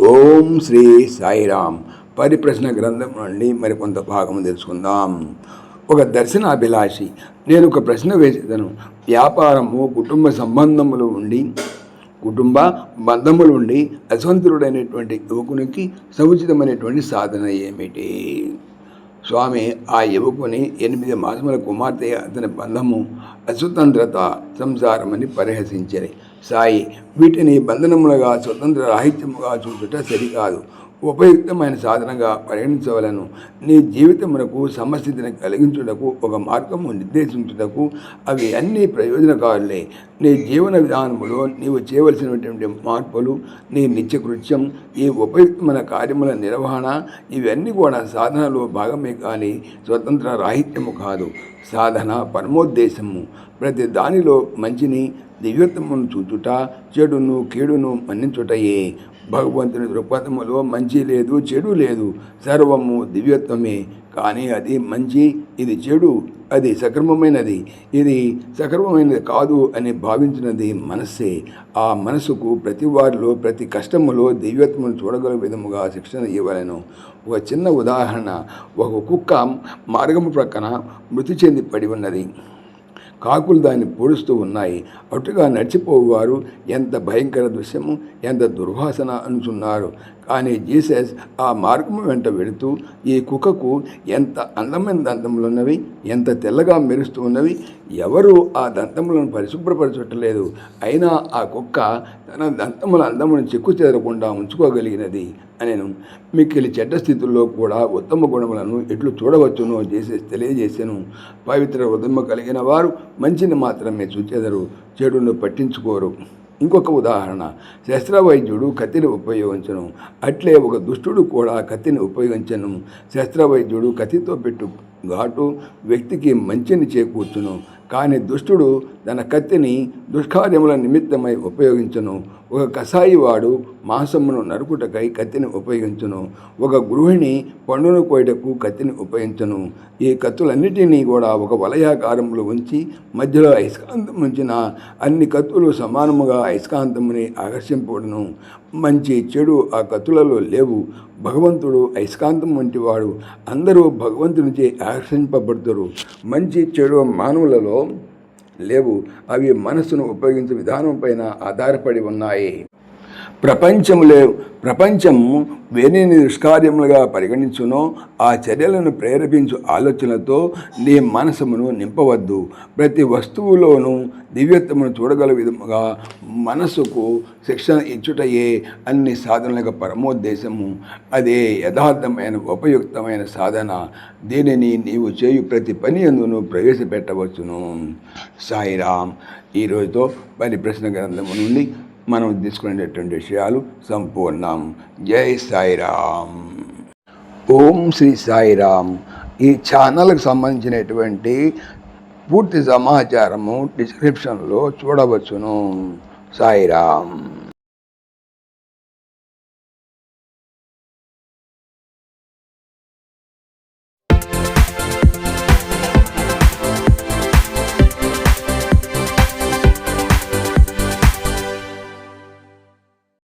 ఓం శ్రీ సాయిరామ్. పరిప్రశ్న గ్రంథం నుండి మరికొంత భాగం తెలుసుకుందాం. ఒక దర్శనాభిలాషి నేను ఒక ప్రశ్న వేసేదను. వ్యాపారము కుటుంబ సంబంధములు ఉండి కుటుంబ బంధములు ఉండి అసంతుడైనటువంటి యువకునికి సముచితమైనటువంటి సాధన ఏమిటి? స్వామి ఆ యువకుని ఎనిమిది మాసముల కుమార్తె అతని బంధము అస్వతంత్రత సంసారమని పరిహసించారు సాయి. వీటిని బంధనములుగా స్వతంత్ర రాహిత్యముగా చూచుట సరికాదు. ఉపయుక్తమైన సాధనగా పరిగణించవలను. నీ జీవితమునకు సమస్థితిని కలిగించుటకు ఒక మార్గము నిర్దేశించుటకు అవి అన్ని ప్రయోజనకారులే. నీ జీవన విధానములో నీవు చేయవలసినటువంటి మార్పులు నీ నిత్యకృత్యం ఈ ఉపయుక్తమైన కార్యముల నిర్వహణ ఇవన్నీ కూడా సాధనలో భాగమే కానీ స్వతంత్ర రాహిత్యము కాదు. సాధన పరమోద్దేశము. ప్రతి దానిలో మంచిని దివ్యత్వమును చూచుట చెడును కీడును మన్నించుటయే. భగవంతుని దృక్పథములో మంచి లేదు చెడు లేదు. సర్వము దివ్యత్వమే. కానీ అది మంచి ఇది చెడు అది సక్రమమైనది. ఇది సక్రమమైనది కాదు అని భావించినది మనస్సే. ఆ మనసుకు ప్రతి వారిలో ప్రతి కష్టములో దివ్యత్వమును చూడగల విధముగా శిక్షణ ఇవ్వలేను. ఒక చిన్న ఉదాహరణ ఒక కుక్క మార్గము ప్రక్కన మృతి చెంది పడి ఉన్నది. కాకులు దాన్ని పొడుస్తూ ఉన్నాయి. అటుగా నడిచిపోవారు ఎంత భయంకర దృశ్యము ఎంత దుర్వాసన అనుచున్నారు. కానీ జీసస్ ఆ మార్గము వెంట వెళుతూ ఈ కుక్కకు ఎంత అందమైన దంతములు ఉన్నవి ఎంత తెల్లగా మెరుస్తూ ఉన్నవి ఎవరు ఆ దంతములను పరిశుభ్రపరచట్లేదు. అయినా ఆ కుక్క తన దంతముల అందమును చెక్కు చెదరకుండా ఉంచుకోగలిగినది అనేను మిక్కిలి చెడ్డ స్థితుల్లో కూడా ఉత్తమ గుణములను ఎట్లు చూడవచ్చునో చేసే తెలియజేసాను. పవిత్ర ఉదమ కలిగిన వారు మంచిని మాత్రమే చూచెదరు చెడును పట్టించుకోరు. ఇంకొక ఉదాహరణ. శస్త్రవైద్యుడు కత్తిని ఉపయోగించను. అట్లే ఒక దుష్టుడు కూడా కత్తిని ఉపయోగించను. శస్త్రవైద్యుడు కత్తితో పెట్టు ఘాటు వ్యక్తికి మంచిని చేకూర్చును. కానీ దుష్టుడు తన కత్తిని దుష్కార్యముల నిమిత్తమై ఉపయోగించును. ఒక కసాయి వాడు మాంసమును నరుకుటకై కత్తిని ఉపయోగించును. ఒక గృహిణి పండును కోయటకు కత్తిని ఉపయోగించను. ఈ కత్తులన్నిటినీ కూడా ఒక వలయాకారంలో ఉంచి మధ్యలో అయస్కాంతం ఉంచిన అన్ని కత్తులు సమానముగా అయస్కాంతముని ఆకర్షింపబడును. మంచి చెడు ఆ కత్తులలో లేవు. భగవంతుడు అయస్కాంతం వంటి వాడు. అందరూ భగవంతునిచే ఆకర్షింపబడతారు. మంచి చెడు మానవులలో లేవు. అవి మనస్సును ఉపయోగించే విధానం పైన ఆధారపడి ఉన్నాయి. ప్రపంచములే ప్రపంచం వేరేని దుష్కార్యములుగా పరిగణించునో ఆ చర్యలను ప్రేరేపించు ఆలోచనతో నీ మనసమును నింపవద్దు. ప్రతి వస్తువులోనూ దివ్యత్వమును చూడగల విధముగా మనసుకు శిక్షణ ఇచ్చుటయే అన్ని సాధనలకు పరమోద్దేశము. అదే యథార్థమైన ఉపయుక్తమైన సాధన. దీనిని నీవు చేయు ప్రతి పని అందును ప్రవేశపెట్టవచ్చును. సాయిరామ్. ఈరోజుతో పని ప్రశ్న గ్రంథము నుండి మనం తీసుకునేటటువంటి విషయాలు సంపూర్ణం. జై సాయిరామ్. ఓం శ్రీ సాయిరామ్. ఈ ఛానల్కి సంబంధించినటువంటి పూర్తి సమాచారము డిస్క్రిప్షన్లో చూడవచ్చును. సాయిరామ్.